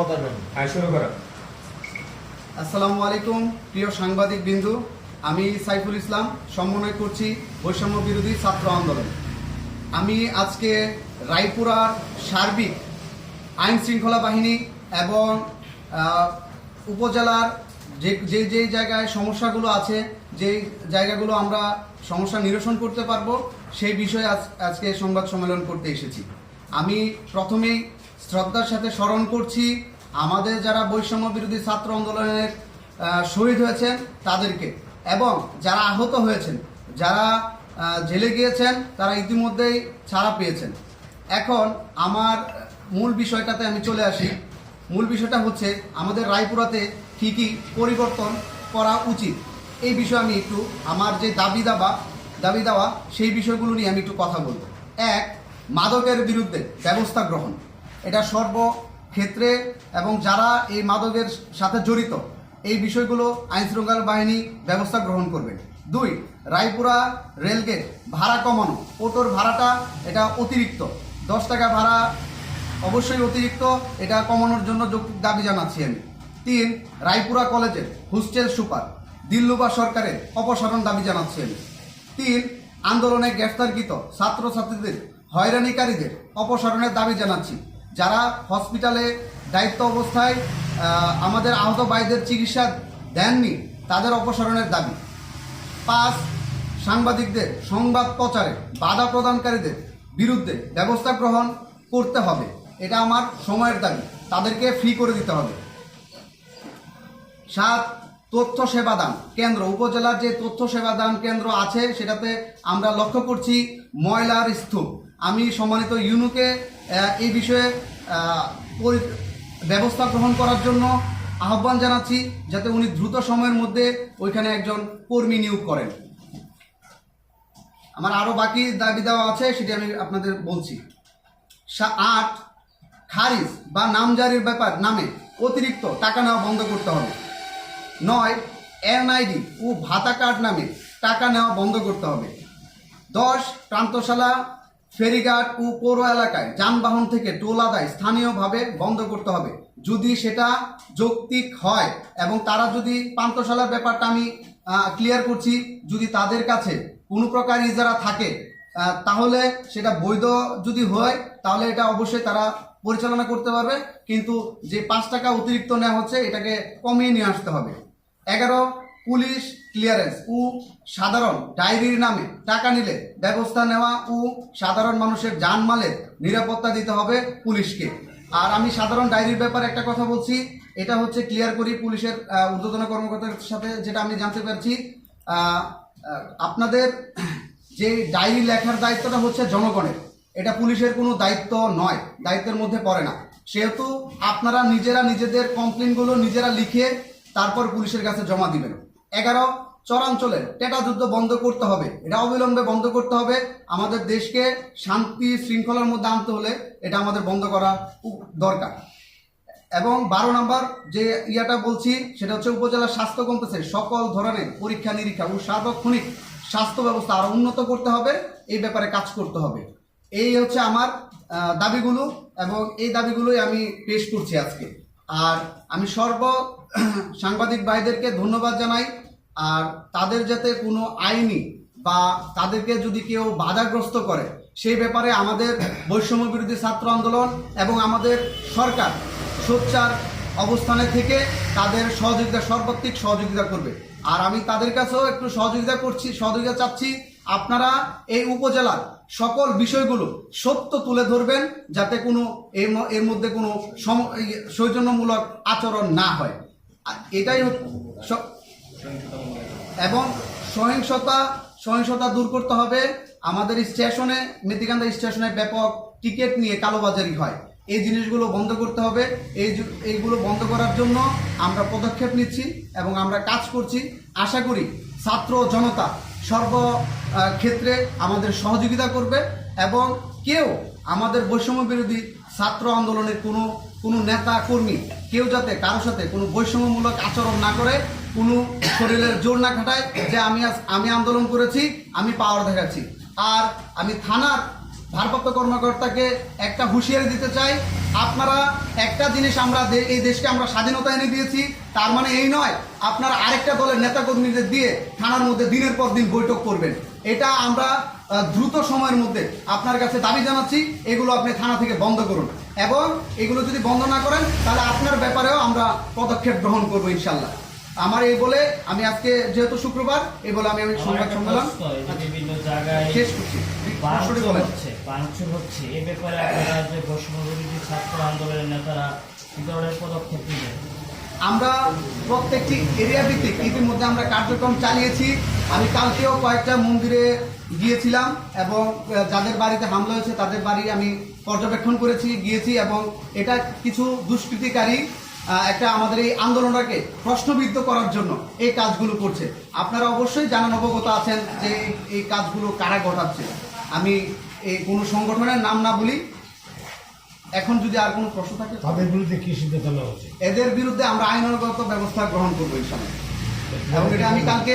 হ্যাঁ শুরু করো। আসসালামু আলাইকুম প্রিয় সাংবাদিক বিন্দু। আমি সাইফুল ইসলাম সমন্বয় করছি বৈষম্য বিরোধী ছাত্র আন্দোলন। আমি আজকে রায়পুরার সার্বিক আইন শৃঙ্খলা বাহিনী এবং উপজেলার যে যে যে জায়গায় সমস্যাগুলো আছে যে জায়গাগুলো আমরা সমস্যা নিরসন করতে পারব সেই বিষয়ে আজ আজকে সংবাদ সম্মেলন করতে এসেছি। আমি প্রথমেই শ্রদ্ধার সাথে স্মরণ করছি, আমাদের যারা বৈষম্য বিরোধী ছাত্র আন্দোলনের শহীদ হয়েছেন, তাদেরকে। এবং যারা আহত হয়েছেন, যারা জেলে গিয়েছেন, তারা ইতিমধ্যেই ছাড়া পেয়েছেন। এখন আমার মূল বিষয়টাতে আমি চলে আসি। মূল বিষয়টা হচ্ছে, আমাদের রায়পুরাতে কী কী পরিবর্তন করা উচিত? এই বিষয়ে আমি একটু, আমার যে দাবি দাবা, দাবি দেওয়া, সেই বিষয়গুলো নিয়ে আমি একটু কথা বলব। এক, মাদকের বিরুদ্ধে ব্যবস্থা গ্রহণ। এটা সর্বক্ষেত্রে এবং যারা এই মাদকের সাথে জড়িত, এই বিষয়গুলো আইন শৃঙ্খলা বাহিনী ব্যবস্থা গ্রহণ করবে। দুই, রায়পুরা রেলগেট ভাড়া কমানো অটোর ভাড়াটা এটা অতিরিক্ত। দশ টাকা ভাড়া অবশ্যই অতিরিক্ত, এটা কমানোর জন্য যৌক্তিক দাবি জানাচ্ছি আমি। তিন, রায়পুরা কলেজের হোস্টেল সুপার, দিল্লুবা সরকারের অপসারণ দাবি জানাচ্ছি আমি। তিন, আন্দোলনে গ্রেফতারকৃত ছাত্রছাত্রীদের, হয়রানিকারীদের অপসারণের দাবি জানাচ্ছি। যারা হসপিটালে দায়িত্ব অবস্থায় আমাদের আহত ভাইদের চিকিৎসা দেননি, তাদের অপসারণের দাবি। পাঁচ, সাংবাদিকদের সংবাদ প্রচারে বাধা প্রদানকারীদের বিরুদ্ধে ব্যবস্থা গ্রহণ করতে হবে। এটা আমার সময়ের দাবি। তাদেরকে ফ্রি করে দিতে হবে। সাত, তথ্য সেবাদান কেন্দ্র। উপজেলার যে তথ্য সেবাদান কেন্দ্র আছে, সেটাতে আমরা লক্ষ্য করছি ময়লার স্তূপ। আমি সম্মানিত ইউনুকে এই বিষয়ে ব্যবস্থা গ্রহণ করার জন্য আহ্বান জানাচ্ছি যাতে উনি দ্রুত সময়ের মধ্যে ওইখানে একজন কর্মী নিয়োগ করেন। আমার আরও বাকি দাবি দেওয়া আছে, সেটি আমি আপনাদের বলছি। আট, খারিজ বা নামজারির ব্যাপার, নামে অতিরিক্ত টাকা নেওয়া বন্ধ করতে হবে। নয়, এনআইডি ও ভাতা কার্ড নামে টাকা নেওয়া বন্ধ করতে হবে। দশ, প্রান্তশালা ফেরিঘাট ও পৌর এলাকায় যানবাহন থেকে টোল আদায় স্থানীয়ভাবে বন্ধ করতে হবে। যদি সেটা যৌক্তিক হয় এবং তারা যদি প্রান্তশালার ব্যাপারটা আমি ক্লিয়ার করছি, যদি তাদের কাছে কোনো প্রকার ইজারা থাকে তাহলে সেটা বৈধ যদি হয়, তাহলে এটা অবশ্যই তারা পরিচালনা করতে পারবে। কিন্তু যে পাঁচ টাকা অতিরিক্ত নেওয়া হচ্ছে, এটাকে কমিয়ে নিয়ে আসতে হবে। এগারো, পুলিশ ক্লিয়ারেন্স ও সাধারণ ডায়েরির নামে টাকা নিলে ব্যবস্থা নেওয়া ও সাধারণ মানুষের জানমালের নিরাপত্তা দিতে হবে পুলিশকে। আর আমি সাধারণ ডায়েরির ব্যাপারে একটা কথা বলছি, এটা হচ্ছে ক্লিয়ার করি পুলিশের ঊর্ধ্বতন কর্মকর্তার সাথে যেটা আমি জানতে পারছি। আপনাদের যে ডায়েরি লেখার দায়িত্বটা হচ্ছে জনগণের। এটা পুলিশের কোনো দায়িত্ব নয়, দায়িত্বের মধ্যে পড়ে না। সেহেতু আপনারা নিজেরা নিজেদের কমপ্লেনগুলো নিজেরা লিখে তারপর পুলিশের কাছে জমা দিবেন। এগারো চরাঞ্চলের টেটা যুদ্ধ বন্ধ করতে হবে। এটা অবিলম্বে বন্ধ করতে হবে। আমাদের দেশকে শান্তি শৃঙ্খলার মধ্যে আনতে হলে এটা আমাদের বন্ধ করা দরকার। এবং বারো নম্বর যে ইয়াটা বলছি, সেটা হচ্ছে উপজেলা স্বাস্থ্য কমপ্লেক্সের সকল ধরনের পরীক্ষা নিরীক্ষা ও সার্বক্ষণিক স্বাস্থ্য ব্যবস্থা আরও উন্নত করতে হবে। এই ব্যাপারে কাজ করতে হবে। এই হচ্ছে আমার দাবিগুলো এবং এই দাবিগুলোই আমি পেশ করছি আজকে। আর আমি সর্ব সাংবাদিক ভাইদেরকে ধন্যবাদ জানাই। আর তাদের যাতে কোনো আইনি বা তাদেরকে যদি কেউ বাধাগ্রস্ত করে, সেই ব্যাপারে আমাদের বৈষম্য বিরোধী ছাত্র আন্দোলন এবং আমাদের সরকার সোচ্চার অবস্থানে থেকে তাদের সহযোগিতা, সর্বাত্মিক সহযোগিতা করবে। আর আমি তাদের কাছেও একটু সহযোগিতা করছি, সহযোগিতা চাচ্ছি আপনারা এই উপজেলার সকল বিষয়গুলো সত্য তুলে ধরবেন যাতে কোনো এর মধ্যে কোনো সৌজন্যমূলক আচরণ না হয়। এটাই এবং সহিংসতা সহিংসতা দূর করতে হবে। আমাদের স্টেশনে মেদিকান্দা স্টেশনে ব্যাপক টিকিট নিয়ে কালোবাজারি হয়। এই জিনিসগুলো বন্ধ করতে হবে। এই এইগুলো বন্ধ করার জন্য আমরা পদক্ষেপ নিচ্ছি এবং আমরা কাজ করছি। আশা করি ছাত্র জনতা সর্ব ক্ষেত্রে আমাদের সহযোগিতা করবে এবং কেউ আমাদের বৈষম্য বিরোধী ছাত্র আন্দোলনের কোনো কোনো নেতা, কর্মী, কেউ যাতে কারোর সাথে কোনো বৈষম্যমূলক আচরণ না করে, কোনো শরীরের জোর না খাটায় যে আমি আমি আন্দোলন করেছি, আমি পাওয়ার দেখাচ্ছি। আর আমি থানার ভারপ্রাপ্ত কর্মকর্তাকে একটা হুঁশিয়ারি দিতে চাই। আপনারা একটা জিনিস আমরা এই দেশকে আমরা স্বাধীনতা এনে দিয়েছি তার মানে এই নয় আপনারা আরেকটা দলের নেতাকর্মীদের দিয়ে থানার মধ্যে দিনের পর দিন বৈঠক করবেন। এটা আমরা দ্রুত সময়ের মধ্যে আপনার কাছে দাবি জানাচ্ছি এগুলো আপনি থানা থেকে বন্ধ করুন। এবং এগুলো যদি বন্ধ না করেন তাহলে আপনার ব্যাপারেও আমরা পদক্ষেপ গ্রহণ করব ইনশাল্লাহ। আমার এই বলে আমি আজকে যেহেতু শুক্রবার এই বলে আমি সংবাদ সম্মেলন শেষ করছি। বলেন ভাঙচুর হচ্ছে। এ ব্যাপারে আপনারা যে বৈষম্য বিরোধী ছাত্র আন্দোলনের নেতারা কি ধরনের পদক্ষেপ নেবেন আমরা প্রত্যেকটি এরিয়া ভিত্তিক ইতিমধ্যে আমরা কার্যক্রম চালিয়েছি। আমি কালকেও কয়েকটা মন্দিরে গিয়েছিলাম এবং যাদের বাড়িতে হামলা হয়েছে তাদের বাড়ি আমি পর্যবেক্ষণ করেছি, গিয়েছি এবং এটা কিছু দুষ্কৃতিকারী একটা আমাদের এই আন্দোলনটাকে প্রশ্নবিদ্ধ করার জন্য এই কাজগুলো করছে। আপনারা অবশ্যই জানান অবগত আছেন যে এই কাজগুলো কারা ঘটাচ্ছে। আমি এই কোনো সংগঠনের নাম না বলি এখন যদি আর কোনো প্রশ্ন থাকে তাদের বিরুদ্ধে কি সিদ্ধান্ত নেওয়া উচিত? এদের বিরুদ্ধে আমরা আইনগত ব্যবস্থা গ্রহণ করব ইনশাল্লাহ এবং এটা আমি কালকে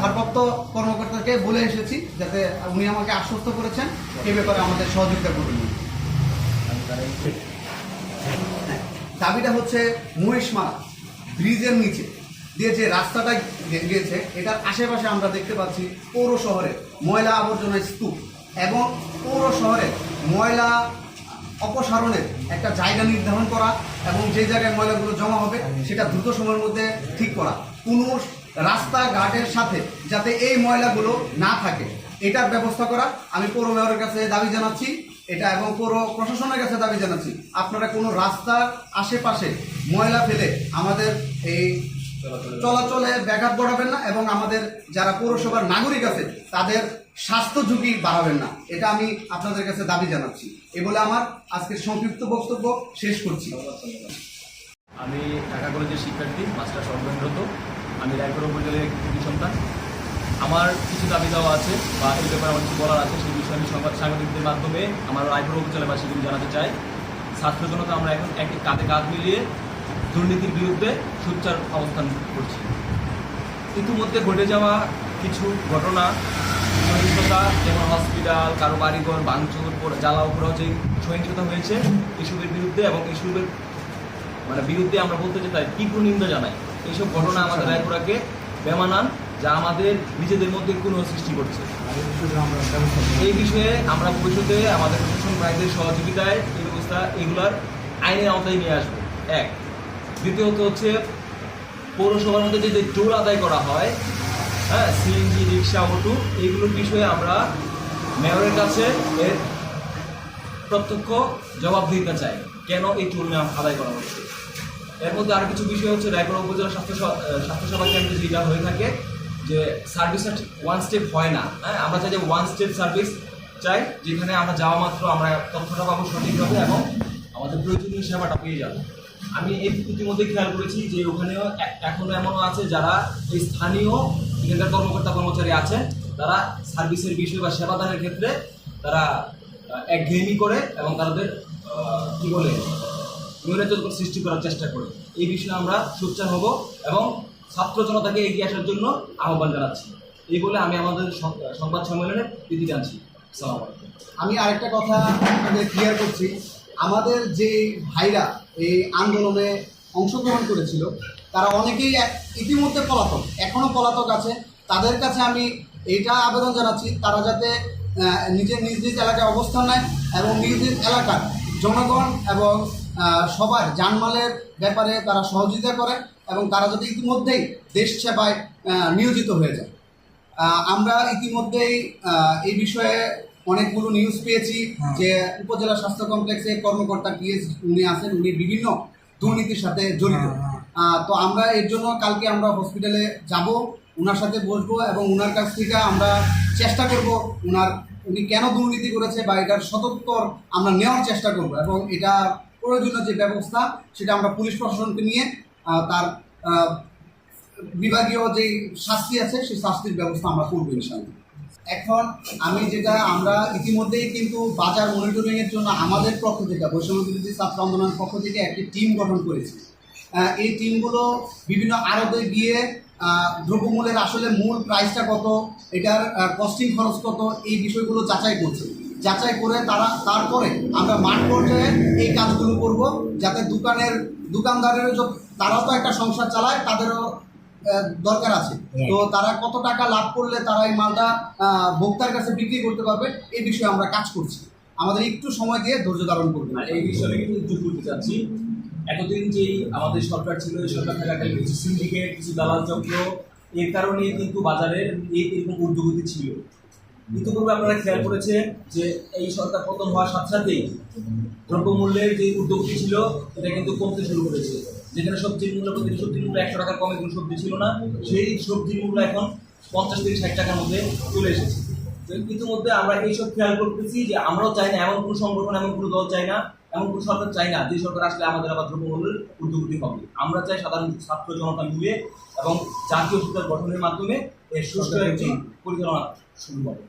ভারপ্রাপ্ত কর্মকর্তাকে বলে এসেছি যাতে উনি আমাকে আশ্বস্ত করেছেন এ ব্যাপারে আমাদের সহযোগিতা করবেন। হ্যাঁ, দাবিটা হচ্ছে মহিষমারা ব্রিজের নিচে দিয়ে যে রাস্তাটা গিয়েছে এটার আশেপাশে আমরা দেখতে পাচ্ছি পৌর শহরে ময়লা আবর্জনা স্তূপ। এবং পৌর শহরে ময়লা অপসারণের একটা জায়গা নির্ধারণ করা এবং যে জায়গায় ময়লাগুলো জমা হবে সেটা দ্রুত সময়ের মধ্যে ঠিক করা। কোনো রাস্তাঘাটের সাথে যাতে এই ময়লাগুলো না থাকে, এটার ব্যবস্থা করা। আমি পৌর মেয়রের কাছে দাবি জানাচ্ছি, এটা এবং পৌর প্রশাসনের কাছে দাবি জানাচ্ছি, আপনারা কোনো রাস্তার আশেপাশে ময়লা ফেলে আমাদের এই চলাচলে ব্যাঘাত ঘটাবেন না এবং আমাদের যারা পৌরসভার নাগরিক আছে, তাদের স্বাস্থ্য ঝুঁকি বাড়াবেন না। এটা আমি আপনাদের কাছে দাবি জানাচ্ছি। এ বলে আমার আজকের সংক্ষিপ্ত বক্তব্য শেষ করছি। আমি ঢাকা কলেজের শিক্ষার্থী, মাস্টার সর্বেন্দ্রত আমি রায়পুর উপজেলার একটি সন্তান। আমার কিছু দাবি দেওয়া আছে বা এই ব্যাপারে আমার কিছু বলার আছে, সেই বিষয়ে আমি সংবাদ সাংবাদিকদের মাধ্যমে আমার রায়পুর উপজেলাবাসীকে জানাতে চাই। ছাত্র জনতা আমরা এখন একটি কাঁধে কাঁধ মিলিয়ে দুর্নীতির বিরুদ্ধে সোচ্চার অবস্থান করছি। ইতিমধ্যে ঘটে যাওয়া কিছু ঘটনা সহিংসতা যেমন হসপিটাল কারও বাড়িঘর ভাঙচুর পর- জ্বালাও পোড়াও যে সহিংসতা হয়েছে এসবের বিরুদ্ধে এবং এসবের মানে বিরুদ্ধে আমরা বলতে চাই তাই তীব্র নিন্দা জানাই। এইসব ঘটনা আমাদের রায়পুরাকে বেমানান যা আমাদের নিজেদের মধ্যে কোনো সৃষ্টি করছে। এই বিষয়ে আমরা ভবিষ্যতে আমাদের প্রশাসন ভাইদের সহযোগিতায় এই ব্যবস্থা এগুলার আইনের আওতায় নিয়ে আসব। এক। দ্বিতীয়ত হচ্ছে পৌরসভার মধ্যে যে টোল আদায় করা হয় হ্যাঁ সিএনজি, রিক্সা, অটো, এইগুলোর বিষয়ে আমরা মেয়রের কাছে এর প্রত্যক্ষ জবাব দিতে চাই। কেন এই নেওয়া আদায় করা হচ্ছে? এর মধ্যে আরও কিছু বিষয় হচ্ছে রায়পুর উপজেলা স্বাস্থ্য স্বাস্থ্যসেবা কেন্দ্রে যেটা হয়ে থাকে, যে সার্ভিসটা ওয়ান স্টেপ হয় না। হ্যাঁ আমরা চাই যে ওয়ান স্টেপ সার্ভিস চাই, যেখানে আমরা যাওয়া মাত্র আমরা তথ্যটা পাবো সঠিকভাবে এবং আমাদের প্রয়োজনীয় সেবাটা পেয়ে যাব। আমি এই ইতিমধ্যে খেয়াল করেছি যে ওখানেও এখনও এমনও আছে যারা এই স্থানীয় এখানকার কর্মকর্তা কর্মচারী আছে, তারা সার্ভিসের বিষয় বা সেবাদানের ক্ষেত্রে তারা একঘেয়েমি করে এবং তাদের কি বলে নৈরাজ্য সৃষ্টি করার চেষ্টা করে। এই বিষয়ে আমরা সোচ্চার হব এবং ছাত্র জনতাকে এগিয়ে আসার জন্য আহ্বান জানাচ্ছি। এই বলে আমি আমাদের সংবাদ সম্মেলনে প্রীতি জানছি। আমি আরেকটা কথা আপনাদের ক্লিয়ার করছি। আমাদের যে ভাইরা এই আন্দোলনে অংশগ্রহণ করেছিল তারা অনেকেই ইতিমধ্যে পলাতক এখনও পলাতক আছে। তাদের কাছে আমি এটা আবেদন জানাচ্ছি তারা যাতে নিজের নিজ নিজ এলাকায় অবস্থান নেয় এবং নিজ নিজ এলাকার জনগণ এবং সবার জানমালের ব্যাপারে তারা সহযোগিতা করে এবং তারা যাতে ইতিমধ্যেই দেশ সেবায় নিয়োজিত হয়ে যায়। আমরা ইতিমধ্যেই এই বিষয়ে অনেকগুলো নিউজ পেয়েছি যে উপজেলা স্বাস্থ্য কমপ্লেক্সের কর্মকর্তা পিএস উনি আছেন উনি বিভিন্ন দুর্নীতির সাথে জড়িত। আহ, তো আমরা এর জন্য কালকে আমরা হসপিটালে যাব ওনার সাথে বসবো এবং ওনার কাছ থেকে আমরা চেষ্টা করব ওনার উনি কেন দুর্নীতি করেছে বা এটার সদুত্তর আমরা নেওয়ার চেষ্টা করব এবং এটা প্রয়োজনীয় যে ব্যবস্থা, সেটা আমরা পুলিশ প্রশাসনকে নিয়ে তার বিভাগীয় যে শাস্তি আছে, সেই শাস্তির ব্যবস্থা আমরা করব ইনশাল্লাহ এখন আমি যেটা, আমরা ইতিমধ্যেই কিন্তু বাজার মনিটরিং এর জন্য আমাদের পক্ষ থেকে, বৈষম্য বিরোধী ছাত্র আন্দোলনের পক্ষ থেকে একটি টিম গঠন করেছি। এই টিমগুলো বিভিন্ন আড়তে গিয়ে দ্রব্যমূল্যের আসলে মূল প্রাইসটা কত এটার কস্টিং খরচ কত এই বিষয়গুলো যাচাই করছে। যাচাই করে তারা তারপরে আমরা মাঠ পর্যায়ে এই কাজগুলো করব যাতে দোকানের দোকানদারেরও যত- তারাও তো একটা সংসার চালায় তাদেরও দরকার আছে। তো তারা কত টাকা লাভ করলে তারা এই মালটা ভোক্তার কাছে বিক্রি করতে পারবে এই বিষয়ে আমরা কাজ করছি। আমাদের একটু সময় দিয়ে ধৈর্য ধারণ করবে। এই বিষয়ে কিন্তু একটু করতে চাচ্ছি। এতদিন যেই আমাদের সরকার ছিল, এই সরকার থাকাকালীন কিছু সিন্ডিকেট কিছু দালাল চক্র এর কারণে কিন্তু বাজারের এই এরকম ঊর্ধ্বগতি ছিল। ইতিপূর্বে আপনারা খেয়াল করেছেন যে এই সরকার পতন হওয়ার সাথে সাথেই দ্রব্যমূল্যের যে উদ্যোগটি ছিল এটা কিন্তু কমতে শুরু করেছে। যেখানে সবজির মূল্য প্রতি সবজির মূল্য একশো টাকার কমে কোনো সবজি ছিল না, সেই সবজির মূল্য এখন পঞ্চাশ থেকে ষাট টাকার মধ্যে চলে এসেছে। ইতিমধ্যে আমরা এইসব খেয়াল করতেছি যে আমরাও চাই না, এমন কোনো সংগঠন, এমন কোনো দল চাই না এমন কোনো সরকার চাই না, যে সরকার আসলে আমাদের আবার দ্রব্যমূল্যের উদ্যোগটি হবে। আমরা চাই সাধারণ ছাত্র জনতা মিলে এবং জাতীয় সরকার গঠনের মাধ্যমে সুষ্ঠু একটি পরিচালনা শুরু হবে।